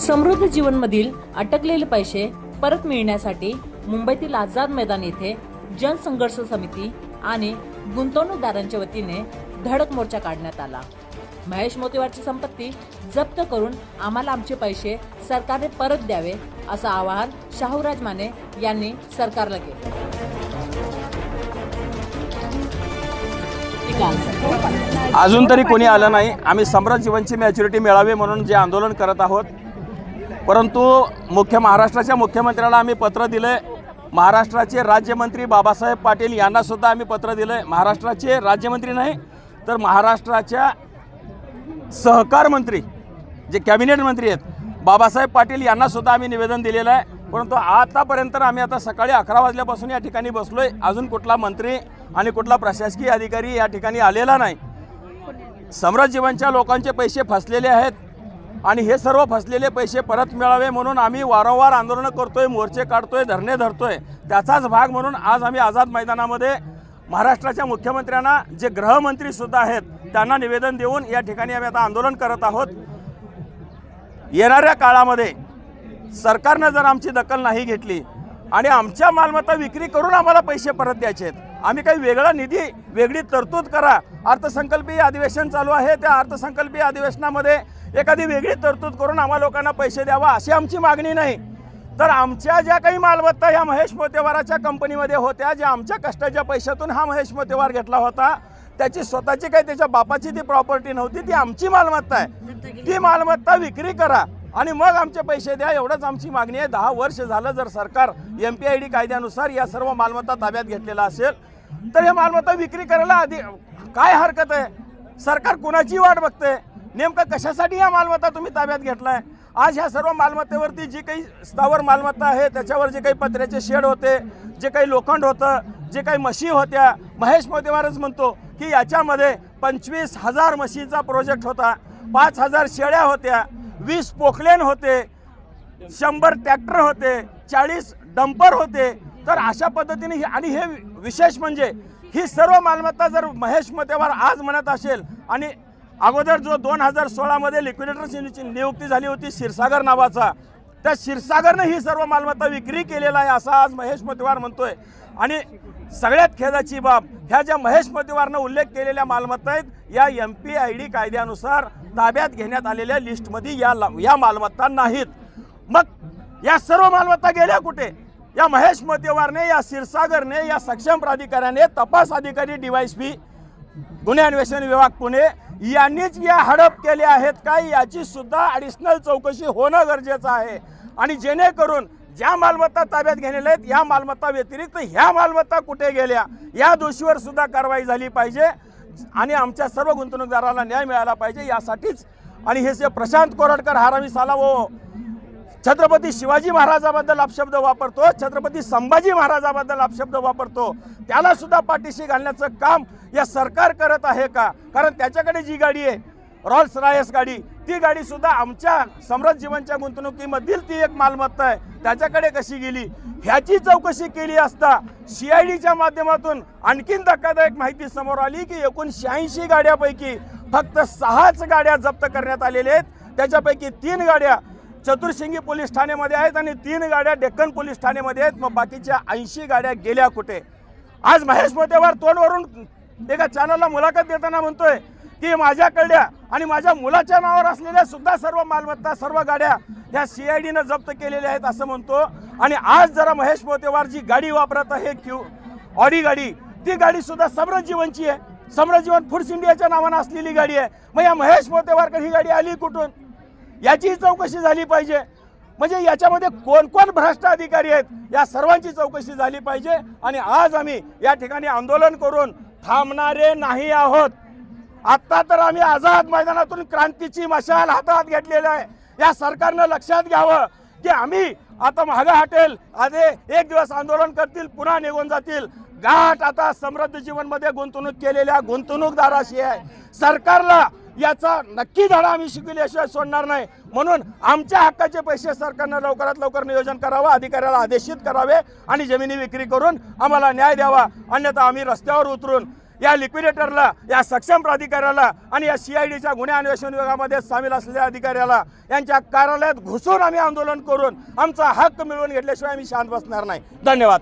समृद्ध जीवनमधील अटकलेले पैसे परत मिळण्यासाठी मुंबईतील आझाद मैदान येथे जनसंघर्ष समिती आणि गुंतवणूकदारांच्या वतीने धडक मोर्चा काढण्यात आला. महेश मोतीवारची संपत्ती जप्त करून आम्हाला आमचे पैसे सरकारने परत द्यावे असं आवाहन शाहूराज माने यांनी सरकारला केलं. अजून तरी कोणी आलं नाही. आम्ही सम्राट जीवनची मॅच्युरिटी मिळावी म्हणून जे आंदोलन करत आहोत परंतु मुख्य महाराष्ट्राच्या मुख्यमंत्र्याला आम्ही पत्र दिलं महाराष्ट्राचे राज्यमंत्री बाबासाहेब पाटील यांनासुद्धा आम्ही पत्र दिलं महाराष्ट्राचे राज्यमंत्री नाही तर महाराष्ट्राच्या सहकार मंत्री जे कॅबिनेट मंत्री आहेत बाबासाहेब पाटील यांनासुद्धा आम्ही निवेदन दिलेलं आहे. परंतु आतापर्यंत आम्ही आता सकाळी अकरा वाजल्यापासून या ठिकाणी बसलो आहे अजून कुठला मंत्री आणि कुठला प्रशासकीय अधिकारी या ठिकाणी आलेला नाही. सम्राट जीवनच्या लोकांचे पैसे फसलेले आहेत. आणि हे सर्व फसलेले पैसे परत मिळावे म्हणून आम्ही वारंवार आंदोलनं करतोय मोर्चे काढतोय धरणे धरतोय. त्याचाच भाग म्हणून आज आम्ही आझाद मैदानामध्ये महाराष्ट्राच्या मुख्यमंत्र्यांना जे गृहमंत्रीसुद्धा आहेत त्यांना निवेदन देऊन या ठिकाणी आम्ही आता आंदोलन करत आहोत. येणाऱ्या काळामध्ये सरकारनं जर आमची दखल नाही घेतली आणि आमच्या मालमत्ता विक्री करून आम्हाला पैसे परत द्यायचे आहेत आम्ही काही वेगळा निधी वेगळी तरतूद करा. अर्थसंकल्पीय अधिवेशन चालू आहे. त्या अर्थसंकल्पीय अधिवेशनामध्ये एखादी वेगळी तरतूद करून आम्हा लोकांना पैसे द्यावा अशी आमची मागणी नाही. तर आमच्या ज्या काही मालमत्ता ह्या महेश मोतेवाराच्या कंपनीमध्ये होत्या ज्या आमच्या कष्टाच्या पैशातून हा महेश मोतेवार घेतला होता त्याची स्वतःची काही त्याच्या बापाची ती प्रॉपर्टी नव्हती ती आमची मालमत्ता आहे. ती मालमत्ता विक्री करा आणि मग आमचे पैसे द्या एवढंच आमची मागणी आहे. दहा वर्ष झालं जर सरकार एम पी आय डी कायद्यानुसार या सर्व मालमत्ता ताब्यात घेतलेला असेल तर हे मालमत्ता विक्री करायला आधी काय हरकत आहे? सरकार कुणाची वाट बघते? नेमकं कशासाठी या मालमत्ता तुम्ही ताब्यात घेतलाय? आज ह्या सर्व मालमत्तेवरती जी काही स्थावर मालमत्ता आहे त्याच्यावर जे काही पत्र्याचे शेड होते जे काही लोखंड होतं जे काही म्हशी होत्या महेश मोतेवारच म्हणतो की याच्यामध्ये पंचवीस हजार म्हशीचा प्रोजेक्ट होता पाच हजार शेळ्या होत्या वीस पोखलेन होते शंभर ट्रॅक्टर होते चाळीस डंपर होते. तर अशा पद्धतीने आणि हे विशेष म्हणजे ही सर्व मालमत्ता जर महेश मतेवार आज म्हणत असेल आणि अगोदर जो दोन हजार सोळामध्ये लिक्विडेटरची नियुक्ती झाली होती क्षीरसागर नावाचा त्या क्षीरसागरनं ही सर्व मालमत्ता विक्री केलेला आहे असा आज महेश मतिवार म्हणतोय. आणि सगळ्यात खेदाची बाब ह्या ज्या महेश मतिवारनं उल्लेख केलेल्या मालमत्ता आहेत या एम पी आय डी कायद्यानुसार ताब्यात घेण्यात आलेल्या लिस्टमध्ये या या मालमत्ता नाहीत. मग या सर्व मालमत्ता गेल्या कुठे? या महेश मतिवारने या क्षीरसागरने या सक्षम प्राधिकाऱ्याने तपास अधिकारी पी गुन्हे अन्वेषण विभाग पुणे यांनीच या हडप केले आहेत का याची सुद्धा ॲडिशनल चौकशी होणं गरजेचं आहे. आणि जेणेकरून ज्या मालमत्ता ताब्यात घेण्यात आहेत या मालमत्ता व्यतिरिक्त ह्या मालमत्ता कुठे गेल्या या दोषीवर सुद्धा कारवाई झाली पाहिजे आणि आमच्या सर्व गुंतवणूकदाराला न्याय मिळाला पाहिजे यासाठीच. आणि हे जे प्रशांत कोरडकर हारामी साला व छत्रपती शिवाजी महाराजाबद्दल अपशब्द वापरतो छत्रपती संभाजी महाराजाबद्दल अपशब्द वापरतो. त्याला सुद्धा पाठीशी घालण्याचं काम या सरकार करत आहे का? कारण त्याच्याकडे जी गाडी आहे रॉल्स रॉयस गाडी ती गाडी सुद्धा आमच्या सम्राट जीवनच्या गुंतवणुकीमधील ती एक मालमत्ता आहे. त्याच्याकडे कशी गेली? ह्याची चौकशी केली असता सी आय डीच्या माध्यमातून आणखीन धक्कादायक माहिती समोर आली की एकूण शहाऐंशी गाड्यापैकी फक्त सहाच गाड्या जप्त करण्यात आलेल्या आहेत. त्याच्यापैकी तीन गाड्या चतुर्शिंगी पोलीस ठाण्यामध्ये आहेत आणि तीन गाड्या डेक्कन पोलीस ठाण्यामध्ये आहेत. मग बाकीच्या ऐंशी गाड्या गेल्या कुठे? आज महेश मोतेवार तोंडवरून एका चॅनलला मुलाखत देताना म्हणतोय की माझ्याकडल्या आणि माझ्या मुलाच्या नावावर असलेल्या सुद्धा सर्व मालमत्ता सर्व गाड्या ह्या सी आय डीनं जप्त केलेल्या आहेत असं म्हणतो. आणि आज जरा महेश मोतेवार जी गाडी वापरत आहे क्यू ऑडी गाडी ती गाडी सुद्धा समरजीवनची आहे. समरजीवन जीवन फुड्स इंडियाच्या नावानं असलेली गाडी आहे. मग या महेश मोतेवारकडे ही गाडी आली कुठून? याची चौकशी झाली पाहिजे. म्हणजे याच्यामध्ये कोण कोण भ्रष्ट अधिकारी आहेत या सर्वांची चौकशी झाली पाहिजे. आणि आज आम्ही या ठिकाणी आंदोलन करून थांबणारे नाही आहोत. आत्ता तर आम्ही आझाद मैदानातून क्रांतीची मशाल हातात घेतलेली आहे. या सरकारनं लक्षात घ्यावं की आम्ही आता महागा हटेल. आधे एक दिवस आंदोलन करतील पुन्हा निघून जातील. गाठ आता समृद्ध जीवनमध्ये गुंतवणूक केलेल्या गुंतवणूकदाराशी आहे. सरकारला याचा नक्की धडा आम्ही शिकविल्याशिवाय सोडणार नाही. म्हणून आमच्या हक्काचे पैसे सरकारनं लवकरात लवकर नियोजन करावं अधिकाऱ्याला आदेशित करावे आणि जमिनी विक्री करून आम्हाला न्याय द्यावा. अन्यथा आम्ही रस्त्यावर उतरून या लिक्विडेटरला या सक्षम प्राधिकाऱ्याला आणि या सी आय डीच्या गुन्हे अन्वेषण विभागामध्ये सामील असलेल्या अधिकाऱ्याला यांच्या कार्यालयात घुसून आम्ही आंदोलन करून आमचा हक्क मिळवून घेतल्याशिवाय आम्ही शांत बसणार नाही. धन्यवाद.